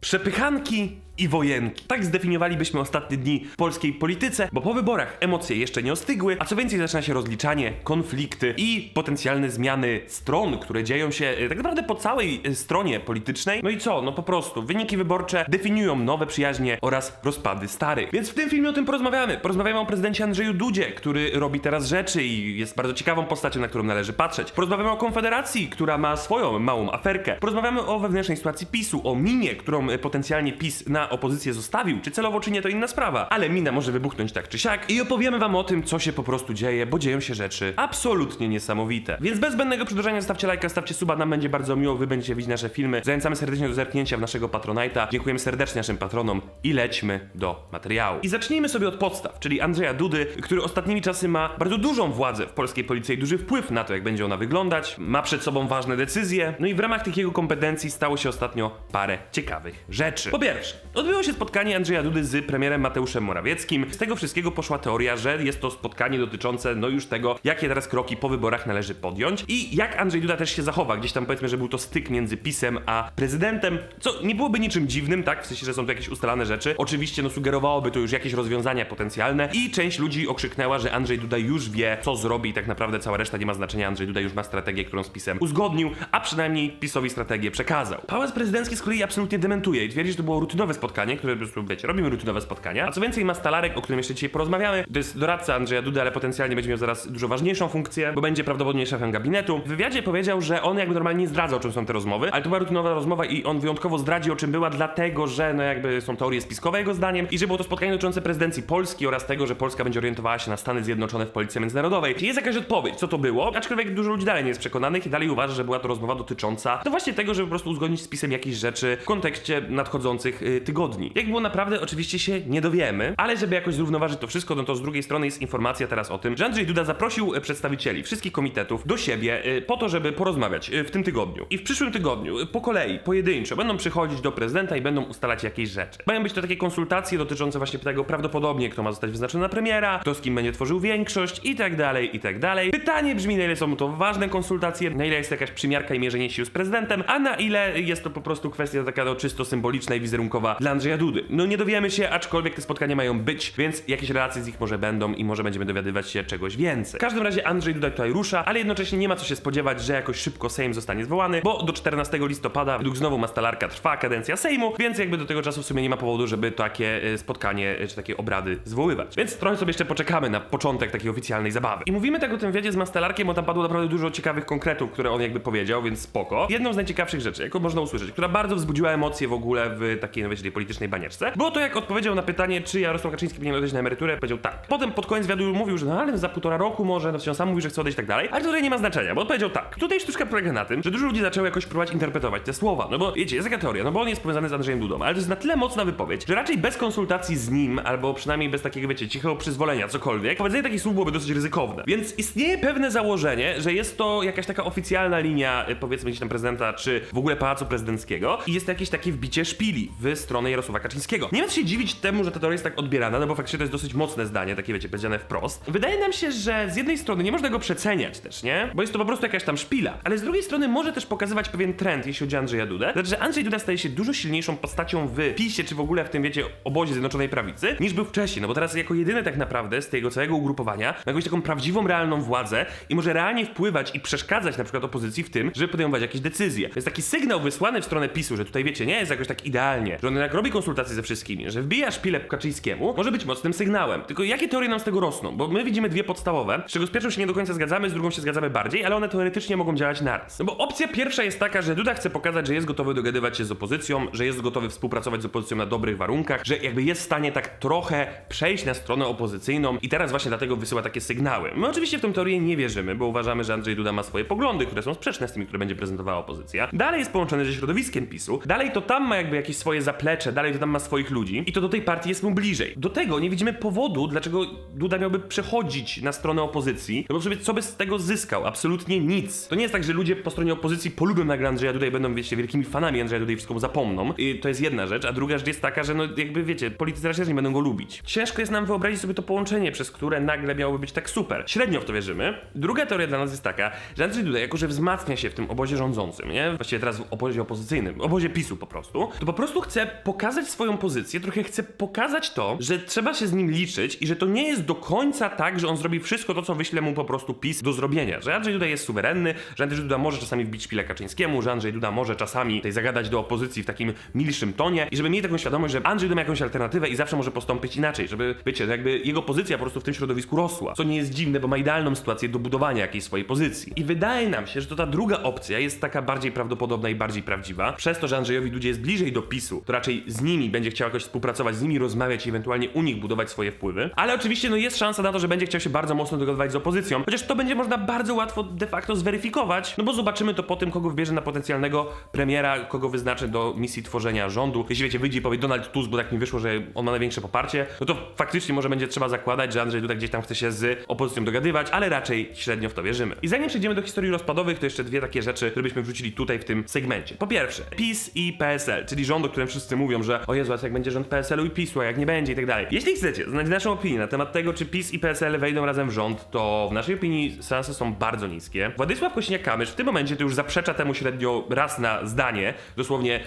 Przepychanki i wojenki. Tak zdefiniowalibyśmy ostatnie dni w polskiej polityce, bo po wyborach emocje jeszcze nie ostygły, a co więcej zaczyna się rozliczanie, konflikty i potencjalne zmiany stron, które dzieją się e, tak naprawdę po całej e, stronie politycznej. No i co? No po prostu wyniki wyborcze definiują nowe przyjaźnie oraz rozpady starych. Więc w tym filmie o tym porozmawiamy. Porozmawiamy o prezydencie Andrzeju Dudzie, który robi teraz rzeczy i jest bardzo ciekawą postacią, na którą należy patrzeć. Porozmawiamy o Konfederacji, która ma swoją małą aferkę. Porozmawiamy o wewnętrznej sytuacji PiSu, o minie, którą e, potencjalnie PiS na opozycję zostawił, czy celowo, czy nie, to inna sprawa. Ale mina może wybuchnąć tak czy siak i opowiemy wam o tym, co się po prostu dzieje, bo dzieją się rzeczy absolutnie niesamowite. Więc bez zbędnego przedłużania stawcie lajka, stawcie suba, nam będzie bardzo miło, wy będziecie widzieć nasze filmy. Zachęcamy serdecznie do zerknięcia w naszego Patronite'a. Dziękujemy serdecznie naszym patronom i lećmy do materiału. I zacznijmy sobie od podstaw, czyli Andrzeja Dudy, który ostatnimi czasy ma bardzo dużą władzę w polskiej policji i duży wpływ na to, jak będzie ona wyglądać. Ma przed sobą ważne decyzje, no i w ramach tych jego kompetencji stało się ostatnio parę ciekawych rzeczy. Po pierwsze, odbyło się spotkanie Andrzeja Dudy z premierem Mateuszem Morawieckim. Z tego wszystkiego poszła teoria, że jest to spotkanie dotyczące no już tego, jakie teraz kroki po wyborach należy podjąć i jak Andrzej Duda też się zachowa. Gdzieś tam powiedzmy, że był to styk między PiSem a prezydentem, co nie byłoby niczym dziwnym, tak? W sensie, że są to jakieś ustalane rzeczy. Oczywiście no sugerowałoby to już jakieś rozwiązania potencjalne i część ludzi okrzyknęła, że Andrzej Duda już wie, co zrobi i tak naprawdę cała reszta nie ma znaczenia. Andrzej Duda już ma strategię, którą z PiSem uzgodnił, a przynajmniej PiSowi strategię przekazał. Pałac prezydencki z kolei absolutnie dementuje i twierdzi, że to było rutynowe spotkanie, które po prostu, wiecie, robimy rutynowe spotkania. A co więcej, ma Stalarek, o którym jeszcze dzisiaj porozmawiamy. To jest doradca Andrzeja Dudy, ale potencjalnie będzie miał zaraz dużo ważniejszą funkcję, bo będzie prawdopodobnie szefem gabinetu. W wywiadzie powiedział, że on jakby normalnie nie zdradza, o czym są te rozmowy, ale to była rutynowa rozmowa i on wyjątkowo zdradzi, o czym była, dlatego, że no jakby są teorie spiskowe jego zdaniem i że było to spotkanie dotyczące prezydencji Polski oraz tego, że Polska będzie orientowała się na Stany Zjednoczone w polityce międzynarodowej. Czyli jest jakaś odpowiedź, co to było, aczkolwiek dużo ludzi dalej nie jest przekonanych i dalej uważa, że była to rozmowa dotycząca no właśnie tego, żeby po prostu uzgodnić z pisem rzeczy w kontekście nadchodzących y, tygodni. Jak było naprawdę, oczywiście się nie dowiemy, ale żeby jakoś zrównoważyć to wszystko, no to z drugiej strony jest informacja teraz o tym, że Andrzej Duda zaprosił y, przedstawicieli wszystkich komitetów do siebie y, po to, żeby porozmawiać y, w tym tygodniu. I w przyszłym tygodniu, po kolei, pojedynczo, będą przychodzić do prezydenta i będą ustalać jakieś rzeczy. Mają być to takie konsultacje dotyczące właśnie tego prawdopodobnie, kto ma zostać wyznaczony na premiera, kto z kim będzie tworzył większość i tak dalej, i tak dalej. Pytanie brzmi, na ile są to ważne konsultacje, na ile jest jakaś przymiarka i mierzenie sił z prezydentem, a na ile jest to po prostu kwestia taka no, czysto symboliczna i wizerunkowa dla Andrzeja Dudy. No nie dowiemy się, aczkolwiek te spotkania mają być, więc jakieś relacje z nich może będą i może będziemy dowiadywać się czegoś więcej. W każdym razie Andrzej Duda tutaj rusza, ale jednocześnie nie ma co się spodziewać, że jakoś szybko Sejm zostanie zwołany, bo do 14 listopada według znowu Mastalarka trwa kadencja Sejmu, więc jakby do tego czasu w sumie nie ma powodu, żeby takie e, spotkanie e, czy takie obrady zwoływać. Więc trochę sobie jeszcze poczekamy na początek takiej oficjalnej zabawy. I mówimy tak o tym wiedzie z Mastalarkiem, bo tam padło naprawdę dużo ciekawych konkretów, które on jakby powiedział, więc spoko. Jedną z najciekawszych rzeczy, jaką można usłyszeć, która bardzo wzbudziła emocje w ogóle w takiej, no wiecie, tej politycznej banieczce, było to jak odpowiedział na pytanie, czy Jarosław Kaczyński powinien odejść na emeryturę, powiedział tak. Potem pod koniec wywiadu mówił, że no ale za półtora roku może, no on sam mówi, że chce odejść i tak dalej, ale tutaj nie ma znaczenia, bo odpowiedział tak. Tutaj sztuczka polega na tym, że dużo ludzi zaczęło jakoś próbować interpretować te słowa, no bo wiecie, jest taka teoria, no bo on jest powiązany z Andrzejem Dudą, ale to jest na tyle mocna wypowiedź, że raczej bez konsultacji z nim, albo przynajmniej bez takiego, wiecie, cichego przyzwolenia, cokolwiek, powiedzenie takich słów byłoby dosyć ryzykowne. Więc istnieje pewne założenie, że jest to jakaś taka oficjalna linia, y, powiedzmy gdzieś tam prezydenta, czy w ogóle Pałacu Prezydenckiego i jest jakieś takie wbicie szpili w stronę Jarosława Kaczyńskiego. Nie ma się dziwić temu, że ta teoria jest tak odbierana, no bo faktycznie to jest dosyć mocne zdanie, takie wiecie, powiedziane wprost. Wydaje nam się, że z jednej strony nie można go przeceniać też, nie? Bo jest to po prostu jakaś tam szpila, ale z drugiej strony może też pokazywać pewien trend, jeśli chodzi o Andrzeja Dudę. Znaczy, że Andrzej Duda staje się dużo silniejszą postacią w PiSie, czy w ogóle w tym, wiecie, obozie Zjednoczonej Prawicy, niż był wcześniej, no bo teraz jako jedyny tak naprawdę z tego całego ugrupowania ma jakąś taką prawdziwą, realną władzę i może realnie wpływać i przeszkadzać na przykład opozycji w tym, żeby podejmować jakieś decyzje. To jest taki sygnał wysłany w stronę PiSu, że tutaj, wiecie, nie jest jakoś tak idealnie, że on jak robi konsultacje ze wszystkimi, że wbija szpilę Kaczyńskiemu, może być mocnym sygnałem. Tylko jakie teorie nam z tego rosną? Bo my widzimy dwie podstawowe, z czego z pierwszą się nie do końca zgadzamy, z drugą się zgadzamy bardziej, ale one teoretycznie mogą działać naraz. No bo opcja pierwsza jest taka, że Duda chce pokazać, że jest gotowy dogadywać się z opozycją, że jest gotowy współpracować z opozycją na dobrych warunkach, że jakby jest w stanie tak trochę przejść na stronę opozycyjną i teraz właśnie dlatego wysyła takie sygnały. My oczywiście w tę teorię nie wierzymy, bo uważamy, że Andrzej Duda ma swoje poglądy, które są sprzeczne z tymi, które będzie prezentowała opozycja. Dalej jest połączony ze środowiskiem PiSu, dalej to tam ma jakby jakieś swoje zaplecze dalej to tam ma swoich ludzi i to do tej partii jest mu bliżej. Do tego nie widzimy powodu, dlaczego Duda miałby przechodzić na stronę opozycji, no bo sobie co by z tego zyskał? Absolutnie nic. To nie jest tak, że ludzie po stronie opozycji polubią nagle Andrzeja Duda i będą, wiecie, wielkimi fanami Andrzeja Duda i wszystko zapomną. I to jest jedna rzecz, a druga rzecz jest taka, że no jakby wiecie, politycy raczej nie będą go lubić. Ciężko jest nam wyobrazić sobie to połączenie, przez które nagle miałoby być tak super. Średnio w to wierzymy. Druga teoria dla nas jest taka, że Andrzej Duda, jako że wzmacnia się w tym obozie rządzącym, nie? Właściwie teraz w obozie opozycyjnym, obozie PiSu po prostu, to po prostu chce pokazać swoją pozycję, trochę chce pokazać to, że trzeba się z nim liczyć i że to nie jest do końca tak, że on zrobi wszystko to, co wyśle mu po prostu PiS do zrobienia. Że Andrzej Duda jest suwerenny, że Andrzej Duda może czasami wbić szpilę Kaczyńskiemu, że Andrzej Duda może czasami tutaj zagadać do opozycji w takim milszym tonie i żeby mieli taką świadomość, że Andrzej Duda ma jakąś alternatywę i zawsze może postąpić inaczej, żeby, wiecie, że jakby jego pozycja po prostu w tym środowisku rosła. Co nie jest dziwne, bo ma idealną sytuację do budowania jakiejś swojej pozycji. I wydaje nam się, że to ta druga opcja jest taka bardziej prawdopodobna i bardziej prawdziwa. Przez to, że Andrzejowi Dudzie jest bliżej do PiSu, to raczej z nimi będzie chciał jakoś współpracować, z nimi rozmawiać i ewentualnie u nich budować swoje wpływy. Ale oczywiście no jest szansa na to, że będzie chciał się bardzo mocno dogadywać z opozycją, chociaż to będzie można bardzo łatwo de facto zweryfikować, no bo zobaczymy to po tym, kogo wybierze na potencjalnego premiera, kogo wyznaczy do misji tworzenia rządu. Jeśli wiecie, wyjdzie i powie Donald Tusk, bo tak mi wyszło, że on ma największe poparcie, no to faktycznie może będzie trzeba zakładać, że Andrzej Duda gdzieś tam chce się z opozycją dogadywać, ale raczej średnio w to wierzymy. I zanim przejdziemy do historii rozpadowych, to jeszcze dwie takie rzeczy, które byśmy wrzucili tutaj w tym segmencie. Po pierwsze, PiS i PSL, czyli rząd, o którym wszyscy mówią, że o Jezu, jak będzie rząd PSL-u i PiSu, a jak nie będzie i tak dalej. Jeśli chcecie znać naszą opinię na temat tego, czy PiS i PSL wejdą razem w rząd, to w naszej opinii szanse są bardzo niskie. Władysław Kośniak-Kamysz w tym momencie to już zaprzecza temu średnio raz na zdanie, dosłownie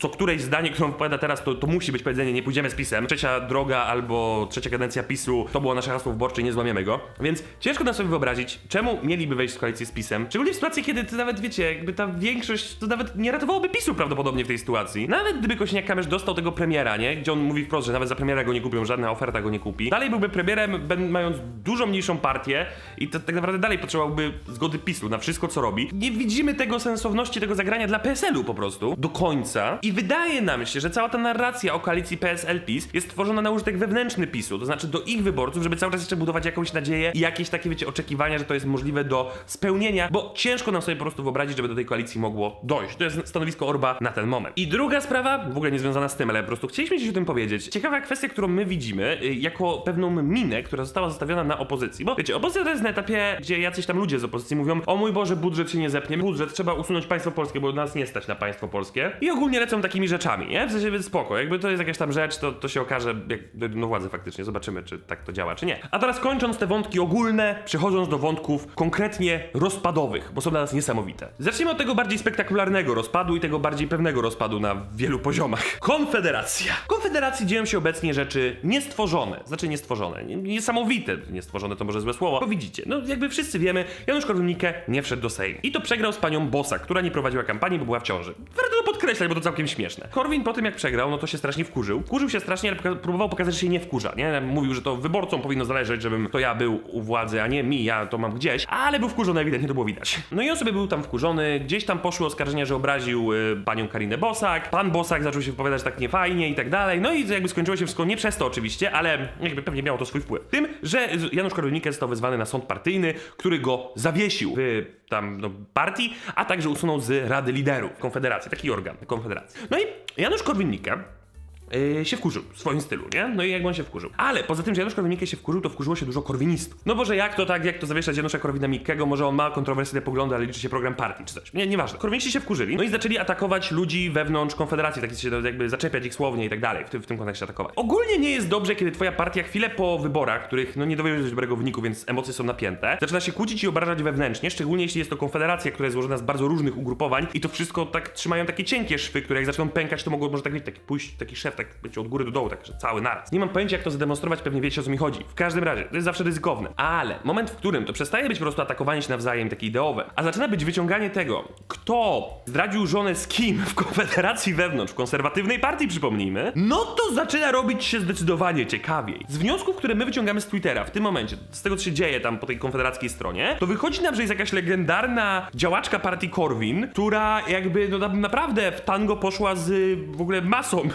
co któreś zdanie, którą wypowiada teraz, to, to musi być powiedzenie, nie pójdziemy z PiSem. Trzecia droga albo trzecia kadencja PiSu, to było nasze hasło wyborcze i nie złamiemy go. Więc ciężko nam sobie wyobrazić, czemu mieliby wejść w koalicję z PiSem. Szczególnie w sytuacji, kiedy to nawet, wiecie, jakby ta większość, to nawet nie ratowałoby PiSu prawdopodobnie w tej sytuacji. Nawet gdyby Kośniak-Kamysz dostał tego premiera, nie? Gdzie on mówi wprost, że nawet za premiera go nie kupią, żadna oferta go nie kupi. Dalej byłby premierem, mając dużo mniejszą partię i to tak naprawdę dalej potrzebowałby zgody PiSu na wszystko, co robi. Nie widzimy tego sensowności tego zagrania dla PSL-u po prostu do końca i wydaje nam się, że cała ta narracja o koalicji PSL-PiS jest tworzona na użytek wewnętrzny PiSu, to znaczy do ich wyborców, żeby cały czas jeszcze budować jakąś nadzieję i jakieś takie, wiecie, oczekiwania, że to jest możliwe do spełnienia, bo ciężko nam sobie po prostu wyobrazić, żeby do tej koalicji mogło dojść. To jest stanowisko Orba na ten moment. I druga sprawa, w ogóle nie związana z tym, ale po prostu chcieliśmy dziś o tym powiedzieć. Ciekawa kwestia, którą my widzimy y, jako pewną minę, która została zostawiona na opozycji. Bo wiecie, opozycja to jest na etapie, gdzie jacyś tam ludzie z opozycji mówią, o mój Boże, budżet się nie zepnie, budżet, trzeba usunąć państwo polskie, bo nas nie stać na państwo polskie. I ogólnie lecą takimi rzeczami, nie? W sensie, więc spoko, jakby to jest jakaś tam rzecz, to, to się okaże, jak dojdą do władzy faktycznie, zobaczymy, czy tak to działa, czy nie. A teraz kończąc te wątki ogólne, przechodząc do wątków konkretnie rozpadowych, bo są dla nas niesamowite. Zacznijmy od tego bardziej spektakularnego rozpadu i tego bardziej pewnego rozpadu na wielu poziomach. Konfederacja. W Konfederacji dzieją się obecnie rzeczy niestworzone, znaczy niestworzone, nie- niesamowite, niestworzone to może złe słowo, bo widzicie, no jakby wszyscy wiemy, Janusz Korwin-Mikke nie wszedł do Sejmu. I to przegrał z panią Bosak, która nie prowadziła kampanii, bo była w ciąży. Warto to podkreślać, bo to całkiem śmieszne. Korwin po tym jak przegrał, no to się strasznie wkurzył. Wkurzył się strasznie, ale próbował pokazać, że się nie wkurza, nie? Mówił, że to wyborcom powinno zależeć, żebym to ja był u władzy, a nie mi, ja to mam gdzieś, ale był wkurzony ewidentnie, to było widać. No i on sobie był tam wkurzony, gdzieś tam poszły oskarżenia, że obraził y, panią Karinę Bosak, pan Bosak zaczął się wypowiadać tak niefajnie i tak dalej, no i jakby skończyło się wszystko nie przez to oczywiście, ale jakby pewnie miało to swój wpływ. Tym, że Janusz Korwin-Mikke został wezwany na sąd partyjny, który go zawiesił w tam no, partii, a także usunął z Rady Liderów Konfederacji, taki organ Konfederacji. No i Janusz Korwin-Mikke Yy, się wkurzył w swoim stylu, nie? No i jak on się wkurzył. Ale poza tym, że Janusz Korwin-Mikke się wkurzył, to wkurzyło się dużo korwinistów. No bo że jak to tak, jak to zawieszać Janusza Korwina-Mikkego, może on ma kontrowersyjne poglądy, ale liczy się program partii czy coś. Nie, nieważne. Korwiniści się wkurzyli, no i zaczęli atakować ludzi wewnątrz Konfederacji, tak się jakby zaczepiać ich słownie i tak dalej, w tym, w tym kontekście atakować. Ogólnie nie jest dobrze, kiedy twoja partia chwilę po wyborach, których no nie dowiesz dobrego wyniku, więc emocje są napięte, zaczyna się kłócić i obrażać wewnętrznie, szczególnie jeśli jest to konfederacja, która jest złożona z bardzo różnych ugrupowań i to wszystko tak trzymają takie cienkie szwy, które jak zaczną pękać, to mogło może tak taki pójść, taki szef, tak wiecie, od góry do dołu, tak, że cały naraz. Nie mam pojęcia, jak to zademonstrować, pewnie wiecie o co mi chodzi. W każdym razie, to jest zawsze ryzykowne. Ale moment, w którym to przestaje być po prostu atakowanie się nawzajem takie ideowe, a zaczyna być wyciąganie tego, kto zdradził żonę z kim w konfederacji wewnątrz, w konserwatywnej partii, przypomnijmy, no to zaczyna robić się zdecydowanie ciekawiej. Z wniosków, które my wyciągamy z Twittera w tym momencie, z tego co się dzieje tam po tej konfederackiej stronie, to wychodzi nam, że jest jakaś legendarna działaczka partii Korwin, która jakby no, na- naprawdę w tango poszła z w ogóle masą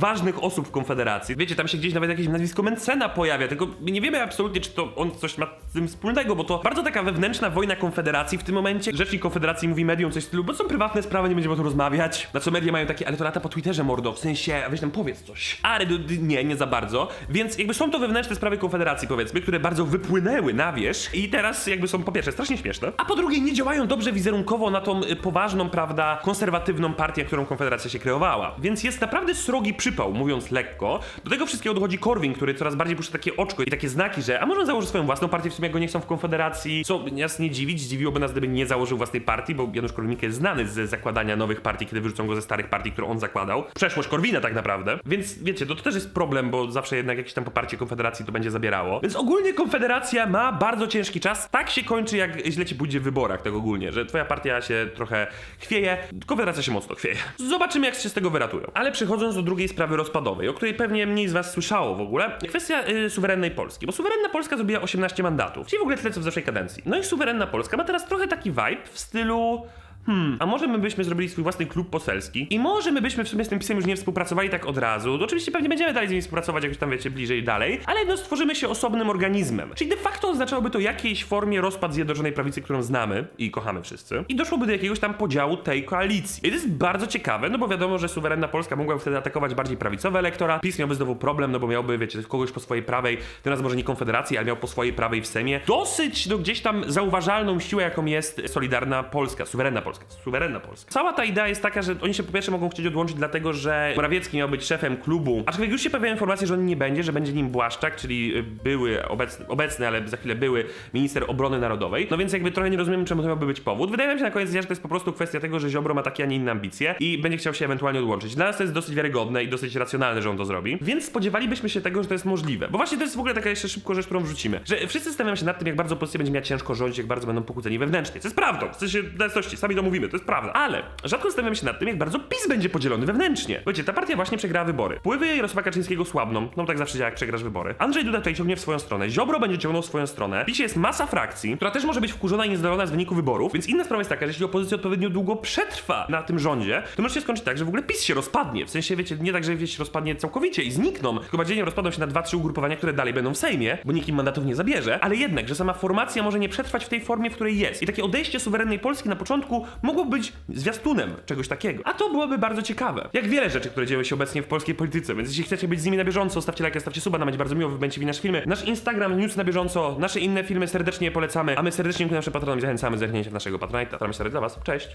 ważnych osób w Konfederacji. Wiecie, tam się gdzieś nawet jakieś nazwisko Mencena pojawia, tylko nie wiemy absolutnie, czy to on coś ma z tym wspólnego, bo to bardzo taka wewnętrzna wojna Konfederacji w tym momencie. Rzecznik Konfederacji mówi mediom coś w stylu, bo są prywatne sprawy, nie będziemy o tym rozmawiać. Na co media mają takie, ale to lata po Twitterze, mordo, w sensie, weź tam powiedz coś. Ale nie, nie za bardzo. Więc jakby są to wewnętrzne sprawy Konfederacji, powiedzmy, które bardzo wypłynęły na wierzch i teraz jakby są po pierwsze strasznie śmieszne, a po drugie nie działają dobrze wizerunkowo na tą y, poważną, prawda, konserwatywną partię, którą Konfederacja się kreowała. Więc jest naprawdę srogi przypał, mówiąc lekko. Do tego wszystkiego dochodzi Korwin, który coraz bardziej puszcza takie oczko i takie znaki, że a może on założy swoją własną partię, w sumie go nie chcą w Konfederacji, co nas nie dziwić, zdziwiłoby nas, gdyby nie założył własnej partii, bo Janusz Korwin-Mikke jest znany ze zakładania nowych partii, kiedy wyrzucą go ze starych partii, które on zakładał. Przeszłość Korwina tak naprawdę. Więc wiecie, to, to też jest problem, bo zawsze jednak jakieś tam poparcie Konfederacji to będzie zabierało. Więc ogólnie Konfederacja ma bardzo ciężki czas. Tak się kończy, jak źle ci pójdzie w wyborach, tak ogólnie, że twoja partia się trochę chwieje, Konfederacja się mocno chwieje. Zobaczymy, jak się z tego wyratują. Ale przechodząc do drugiej sprawy rozpadowej, o której pewnie mniej z was słyszało w ogóle, kwestia y, suwerennej Polski, bo suwerenna Polska zrobiła 18 mandatów, czyli w ogóle tyle co w zeszłej kadencji. No i suwerenna Polska ma teraz trochę taki vibe w stylu Hmm, a może my byśmy zrobili swój własny klub poselski i może my byśmy w sumie z tym pisem już nie współpracowali tak od razu. No, oczywiście pewnie będziemy dalej z nimi współpracować jakoś tam, wiecie, bliżej dalej, ale no stworzymy się osobnym organizmem. Czyli de facto oznaczałoby to jakiejś formie rozpad Zjednoczonej Prawicy, którą znamy i kochamy wszyscy. I doszłoby do jakiegoś tam podziału tej koalicji. I to jest bardzo ciekawe, no bo wiadomo, że suwerenna Polska mogłaby wtedy atakować bardziej prawicowy elektorat. PiS miałby znowu problem, no bo miałby, wiecie, kogoś po swojej prawej, teraz może nie Konfederacji, ale miał po swojej prawej w Semie. Dosyć, no gdzieś tam zauważalną siłę, jaką jest Solidarna Polska, suwerenna Polska, suwerenna Polska. Cała ta idea jest taka, że oni się po pierwsze mogą chcieć odłączyć dlatego, że Morawiecki miał być szefem klubu, aczkolwiek już się pojawiają informacje, że on nie będzie, że będzie nim Błaszczak, czyli y, były, obecny, obecny, ale za chwilę były minister obrony narodowej. No więc jakby trochę nie rozumiem, czemu to miałby być powód. Wydaje mi się na koniec dnia, że to jest po prostu kwestia tego, że Ziobro ma takie, a nie inne ambicje i będzie chciał się ewentualnie odłączyć. Dla nas to jest dosyć wiarygodne i dosyć racjonalne, że on to zrobi, więc spodziewalibyśmy się tego, że to jest możliwe. Bo właśnie to jest w ogóle taka jeszcze szybko rzecz, którą wrzucimy, że wszyscy zastanawiają się nad tym, jak bardzo opozycja będzie miała ciężko rządzić, jak bardzo będą pokłóceni wewnętrznie. Co jest prawdą, w sensie jasności, sami mówimy, to jest prawda. Ale rzadko zastanawiam się nad tym, jak bardzo PiS będzie podzielony wewnętrznie. Wiecie, ta partia właśnie przegrała wybory. Wpływy Jarosława Kaczyńskiego słabną, no tak zawsze działa, jak przegrasz wybory. Andrzej Duda tutaj ciągnie w swoją stronę, Ziobro będzie ciągnął w swoją stronę. PiS jest masa frakcji, która też może być wkurzona i niezadowolona z wyniku wyborów, więc inna sprawa jest taka, że jeśli opozycja odpowiednio długo przetrwa na tym rządzie, to może się skończyć tak, że w ogóle PiS się rozpadnie. W sensie, wiecie, nie tak, że się rozpadnie całkowicie i znikną, tylko bardziej rozpadną się na dwa, trzy ugrupowania, które dalej będą w Sejmie, bo nikt im mandatów nie zabierze, ale jednak, że sama formacja może nie przetrwać w tej formie, w której jest. I takie odejście suwerennej Polski na początku mogło być zwiastunem czegoś takiego. A to byłoby bardzo ciekawe. Jak wiele rzeczy, które dzieją się obecnie w polskiej polityce, więc jeśli chcecie być z nimi na bieżąco, stawcie lajka, stawcie suba, nam będzie bardzo miło, wy będziecie nasze filmy. Nasz Instagram, news na bieżąco, nasze inne filmy serdecznie polecamy, a my serdecznie dziękujemy naszym patronom i zachęcamy do zerknięcia naszego patronite. Staramy się dla was. Cześć!